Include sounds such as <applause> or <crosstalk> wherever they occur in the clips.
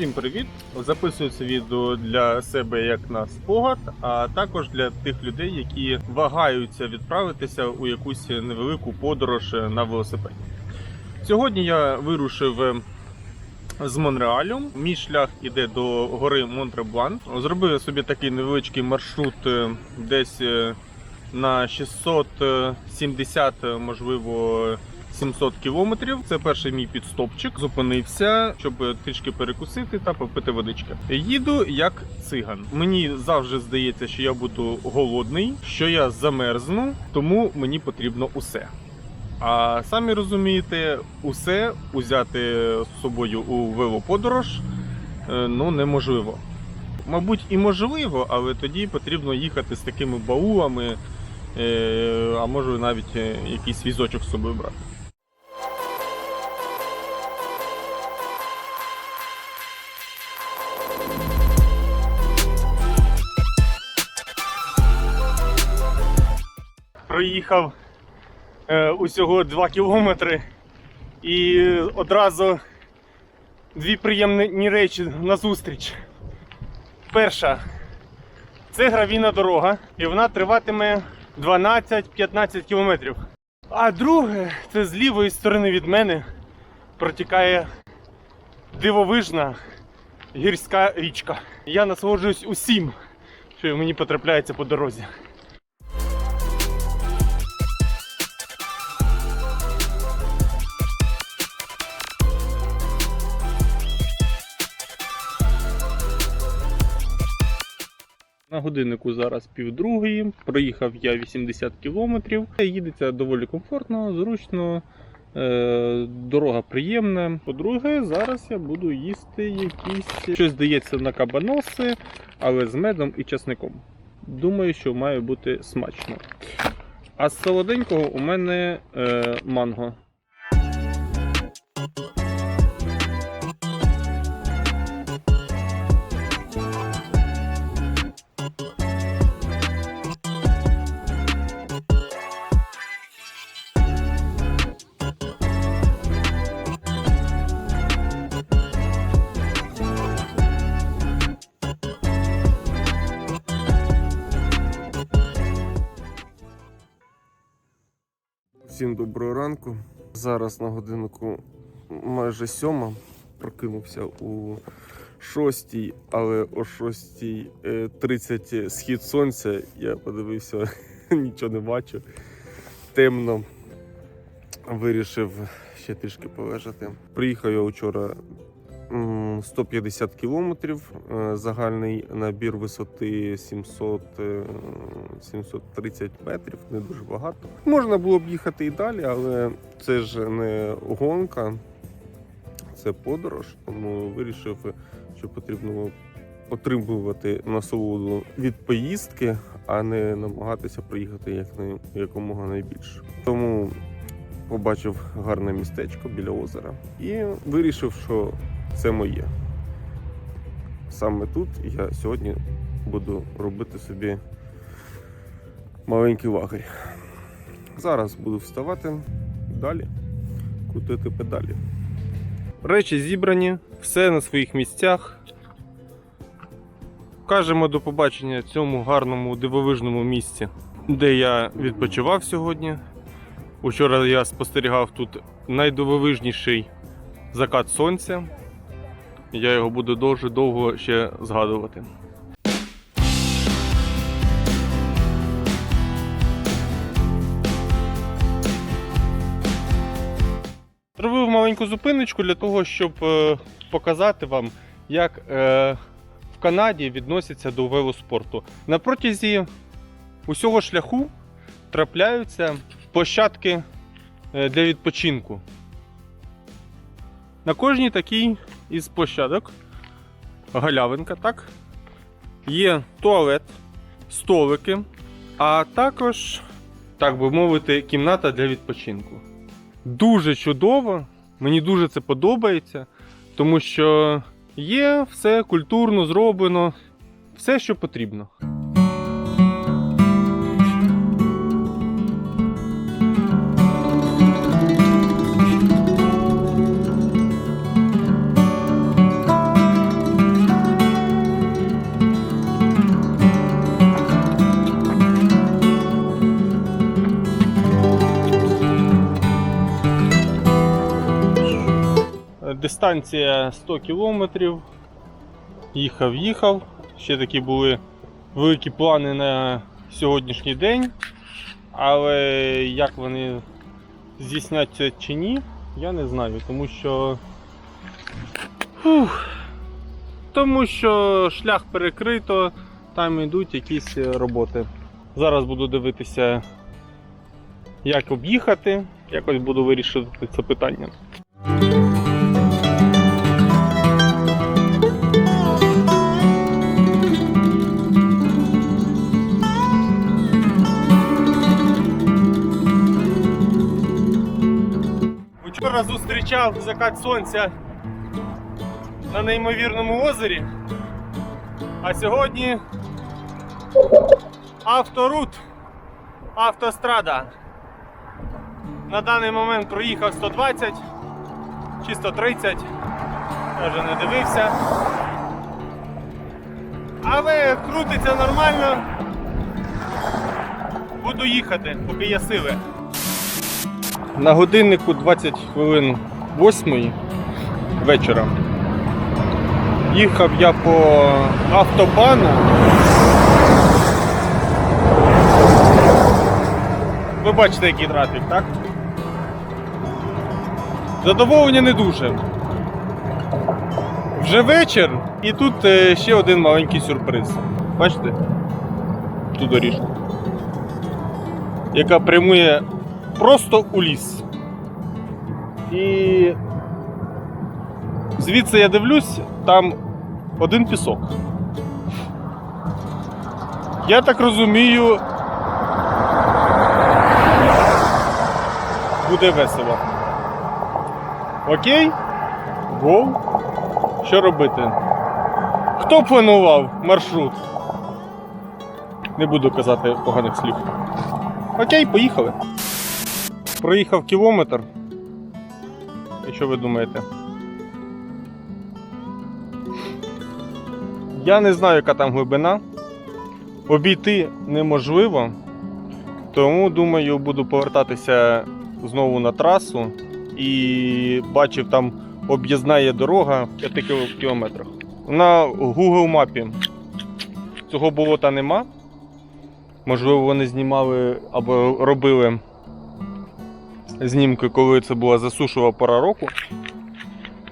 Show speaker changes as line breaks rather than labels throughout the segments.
Усім привіт! Записую це відео для себе як на спогад, а також для тих людей, які вагаються відправитися у якусь невелику подорож на велосипеді. Сьогодні я вирушив е, з Монреалю. Мій шлях іде до гори Монтреблан. Зробив собі такий невеличкий маршрут е, десь е, на 670, е, можливо, 700 кілометрів. Це перший мій підстопчик. Зупинився, щоб трішки перекусити та попити водички. Їду як циган. Мені завжди здається, що я буду голодний, що я замерзну, тому мені потрібно усе. А самі розумієте, усе узяти з собою у велоподорож е, ну неможливо. Мабуть, і можливо, але тоді потрібно їхати з такими баулами, е, а може навіть е, якийсь візочок з собою брати. Проїхав е, усього 2 кілометри і одразу дві приємні речі назустріч. Перша це гравійна дорога, і вона триватиме 12-15 кілометрів. А друге, це з лівої сторони від мене протікає дивовижна гірська річка. Я насолоджуюсь усім, що мені потрапляється по дорозі. Годиннику зараз півдругої. Проїхав я 80 кілометрів. Їдеться доволі комфортно, зручно. е, Дорога приємна. По-друге, зараз я буду їсти якісь щось здається на кабаноси, але з медом і часником. Думаю, що має бути смачно. А з солоденького у мене е, манго.
Всім доброго ранку. Зараз на годинку майже сьома. Прокинувся у шостій, але о 6.30 схід сонця. Я подивився, <laughs> нічого не бачу. Темно. Вирішив ще трішки полежати. Приїхав я вчора 150 кілометрів. Е, Загальний набір висоти 700, е, 730 метрів, не дуже багато. Можна було б їхати і далі, але це ж не гонка, це подорож. Тому вирішив, що потрібно отримувати насолоду від поїздки, а не намагатися приїхати як на якомога найбільше. Тому побачив гарне містечко біля озера і вирішив, що це моє. Саме тут я сьогодні буду робити собі маленький лагерь. Зараз буду вставати далі, крутити педалі.
Речі зібрані, все на своїх місцях. Кажемо до побачення цьому гарному дивовижному місці, де я відпочивав сьогодні. Учора я спостерігав тут найдивовижніший закат сонця. Я його буду дуже довго ще згадувати. Зробив маленьку зупиночку для того, щоб е, показати вам, як е, в Канаді відносяться до велоспорту. На протязі усього шляху трапляються площадки е, для відпочинку. На кожній такій із площадок галявинка, так? Є туалет, столики, а також, так би мовити, кімната для відпочинку. Дуже чудово, мені дуже це подобається, тому що є все культурно зроблено, все, що потрібно. Дистанція 100 кілометрів. Їхав, їхав. Ще такі були великі плани на сьогоднішній день. Але як вони здійсняться чи ні, я не знаю, тому що. Фух, тому що шлях перекрито, там йдуть якісь роботи. Зараз буду дивитися, як об'їхати, якось буду вирішувати це питання. Вчора зустрічав закат сонця на неймовірному озері. А сьогодні авторут, автострада. На даний момент проїхав 120 чи 130, я вже не дивився. Але крутиться нормально. Буду їхати, поки є сили. На годиннику 20 хвилин 8 вечора. Їхав я по автобану. Ви бачите, який трафік, так? Задоволення не дуже. Вже вечір, і тут е, ще один маленький сюрприз. Бачите? Ту доріжку. Яка прямує просто у ліс. І звідси я дивлюсь, там один пісок. Я так розумію, буде весело. Окей? Гоу. Що робити? Хто планував маршрут? Не буду казати поганих слів. Окей, поїхали. Проїхав кілометр. І що ви думаєте? Я не знаю, яка там глибина. Обійти неможливо. Тому думаю, буду повертатися знову на трасу. І бачив там об'їзна є дорога в 5 кілометрах. На Google мапі цього болота нема. Можливо, вони знімали або робили знімки, коли це була засушова пора року.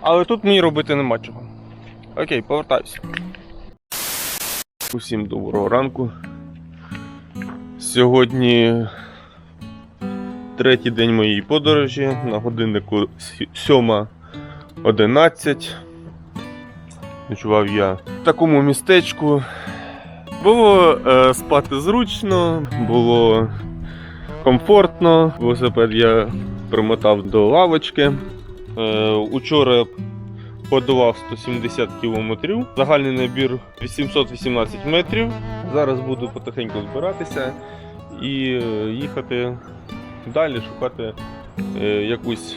Але тут мені робити нема чого. Окей, повертаюся. Усім доброго ранку. Сьогодні третій день моєї подорожі. На годиннику 7.11. Ночував я в такому містечку. Було е, спати зручно, було комфортно. Велосипед я примотав до лавочки. Е, учора подолав 170 кілометрів. Загальний набір 818 метрів. Зараз буду потихеньку збиратися і їхати далі, шукати е, якусь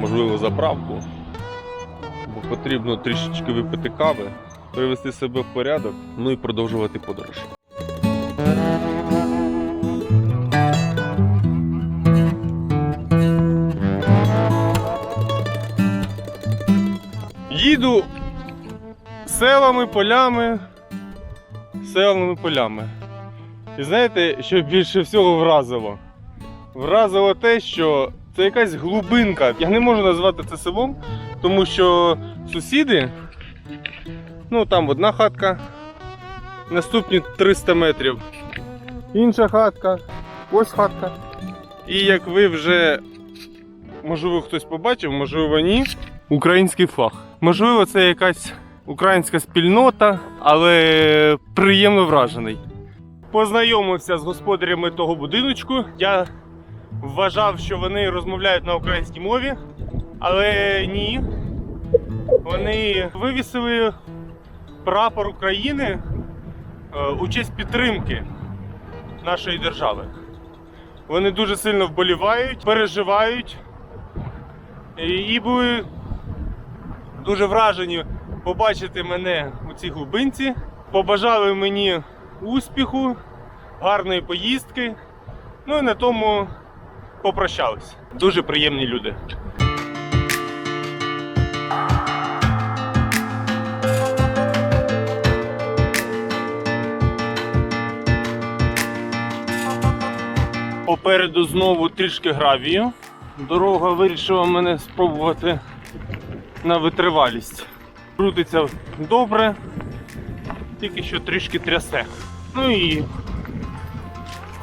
можливо заправку. Бо потрібно трішечки випити кави, привести себе в порядок, ну і продовжувати подорож. Їду селами, полями, селами, полями. І знаєте, що більше всього вразило? Вразило те, що це якась глубинка. Я не можу назвати це селом, тому що сусіди, ну там одна хатка, наступні 300 метрів, інша хатка, ось хатка. І як ви вже, можливо, хтось побачив, можливо, ні. Український флаг. Можливо, це якась українська спільнота, але приємно вражений. Познайомився з господарями того будиночку. Я вважав, що вони розмовляють на українській мові, але ні. Вони вивісили прапор України е, у честь підтримки нашої держави. Вони дуже сильно вболівають, переживають і, і були дуже вражені побачити мене у цій глибинці. Побажали мені успіху, гарної поїздки. Ну і на тому попрощались. Дуже приємні люди. Попереду знову трішки гравію. Дорога вирішила мене спробувати на витривалість. Крутиться добре, тільки що трішки трясе. Ну і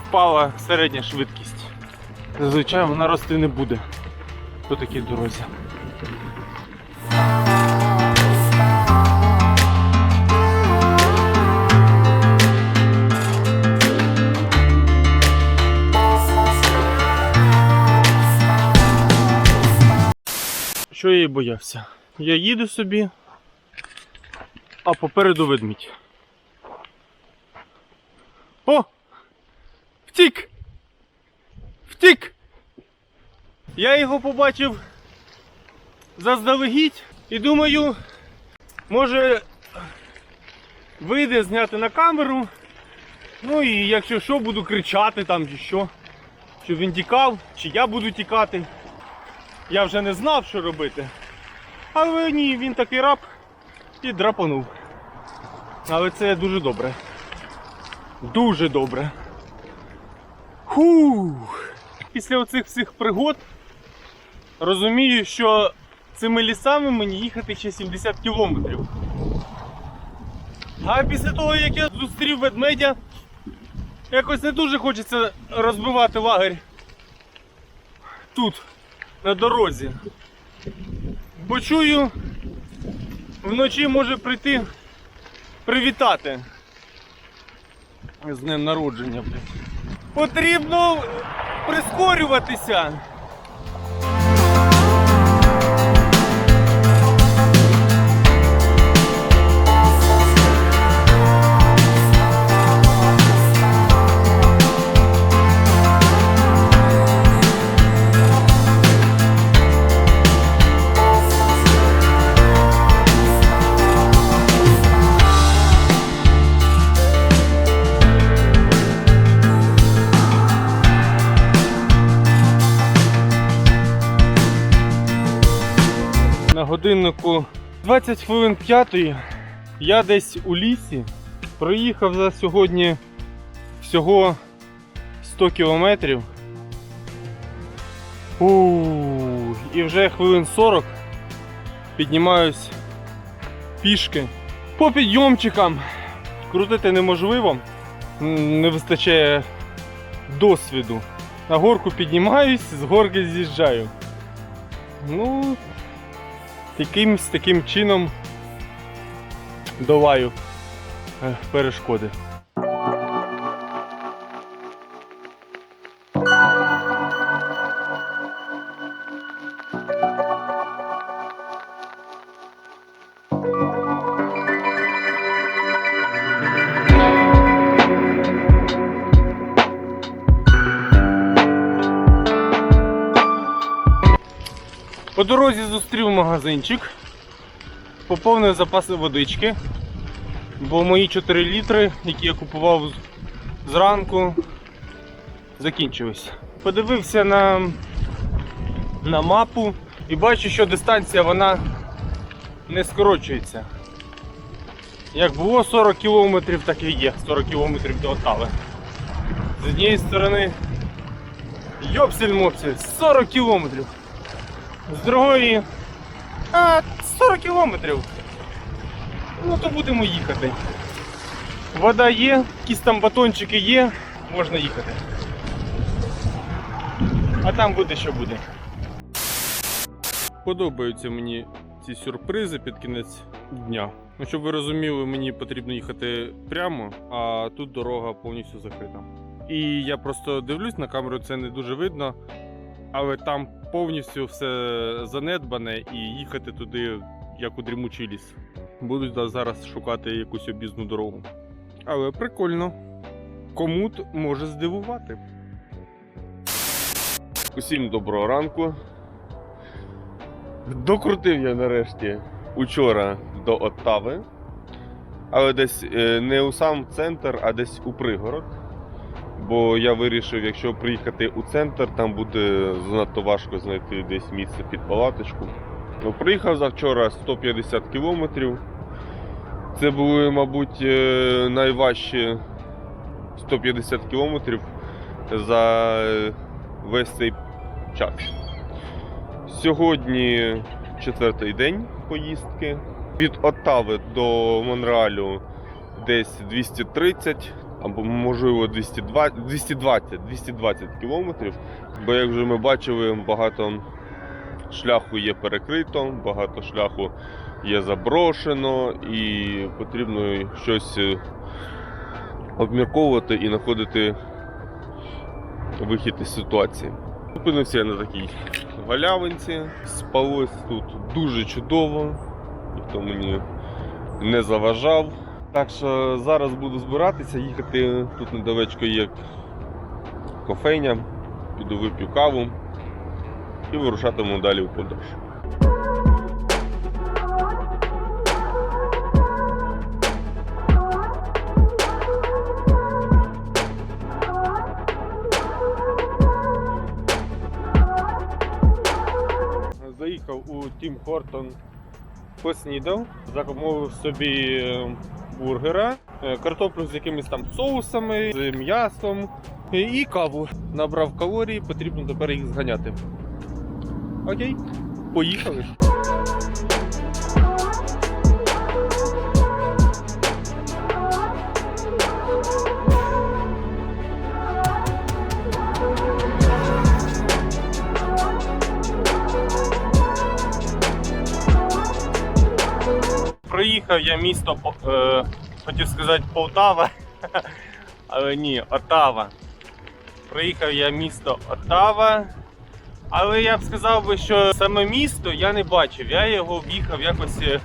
впала середня швидкість. Зазвичай вона рости не буде по такій дорозі. Що я і боявся? Я їду собі, а попереду ведмідь. О! Втік! Втік! Я його побачив заздалегідь і думаю, може вийде зняти на камеру. Ну і якщо що, буду кричати там чи що, щоб він тікав, чи я буду тікати. Я вже не знав, що робити. Але ні, він такий раб і драпанув. Але це дуже добре. Дуже добре. Хух. Після оцих всіх пригод розумію, що цими лісами мені їхати ще 70 кілометрів. А після того, як я зустрів ведмедя, якось не дуже хочеться розбивати лагерь тут, на дорозі. Бо чую, вночі може прийти привітати з днем народження. Потрібно прискорюватися. Годиннику 20 хвилин п'ятої. Я десь у лісі. Проїхав за сьогодні всього 100 кілометрів. У, І вже хвилин 40 піднімаюсь пішки. По підйомчикам крутити неможливо, не вистачає досвіду. На горку піднімаюсь, з горки з'їжджаю. Ну, якимсь таким чином долаю е, перешкоди. Магазинчик, поповнив запаси водички, бо мої 4 літри, які я купував зранку, закінчились. Подивився на, на мапу і бачу, що дистанція вона не скорочується. Як було 40 кілометрів, так і є 40 кілометрів до Отави. З однієї сторони, йопсель-мопсель, 40 кілометрів з другої а, 40 кілометрів. Ну то будемо їхати. Вода є, якісь там батончики є, можна їхати. А там буде що буде. Подобаються мені ці сюрпризи під кінець дня. Ну, щоб ви розуміли, мені потрібно їхати прямо, а тут дорога повністю закрита. І я просто дивлюсь на камеру, це не дуже видно але там повністю все занедбане і їхати туди, як у дрімучий ліс. Буду да, зараз шукати якусь обізну дорогу. Але прикольно. Комут може здивувати.
Усім доброго ранку. Докрутив я нарешті учора до Оттави, але десь е, не у сам центр, а десь у пригород. Бо я вирішив, якщо приїхати у центр, там буде занадто важко знайти десь місце під палаточку. Ну, приїхав завчора 150 кілометрів. Це були, мабуть, е, найважчі 150 кілометрів
за весь цей час. Сьогодні четвертий день поїздки. Від Оттави до Монреалю десь 230 або можливо 220, 220, 220 кілометрів. Бо як вже ми бачили, багато шляху є перекрито, багато шляху є заброшено і потрібно щось е, обмірковувати і знаходити вихід із ситуації. Зупинився я на такій галявинці, спалось тут дуже чудово, ніхто мені не заважав. Так що зараз буду збиратися, їхати тут недалечко є кофейня, піду вип'ю каву і вирушатиму далі в подорож. Заїхав у Тім Хортон поснідав, замовив собі е, бургера, е, картоплю з якимись там соусами, з м'ясом е, і каву. Набрав калорії, потрібно тепер їх зганяти. Окей, поїхали. Проїхав я місто, е, хотів сказати Полтава, <laughs> але ні, Отава. Проїхав я місто Отава, але я б сказав би, що саме місто я не бачив. Я його об'їхав якось е,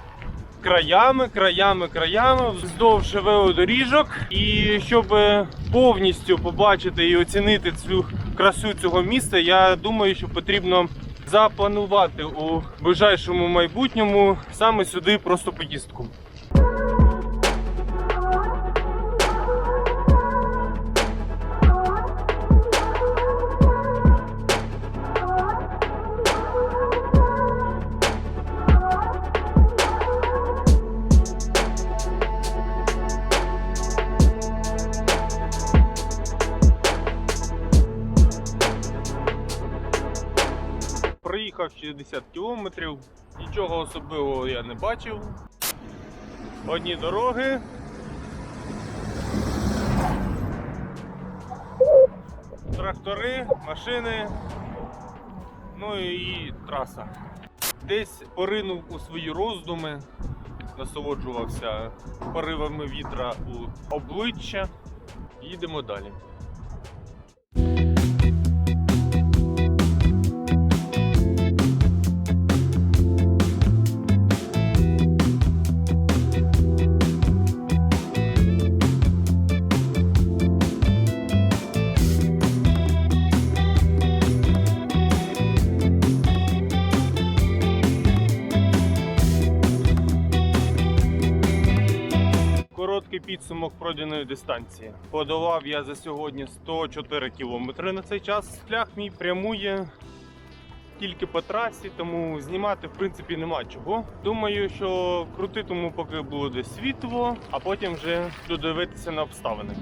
краями, краями, краями вздовж велодоріжок. І щоб е, повністю побачити і оцінити цю красу цього міста, я думаю, що потрібно запланувати у ближайшому майбутньому саме сюди просто поїздку. Кілометрів, нічого особливого я не бачив. Одні дороги. Трактори, машини, ну і траса. Десь поринув у свої роздуми, насолоджувався поривами вітра у обличчя. Їдемо далі. Короткий підсумок пройденої дистанції. Подолав я за сьогодні 104 кілометри на цей час. Шлях мій прямує тільки по трасі, тому знімати в принципі нема чого. Думаю, що крутитиму, поки буде світло, а потім вже додивитися на обставини.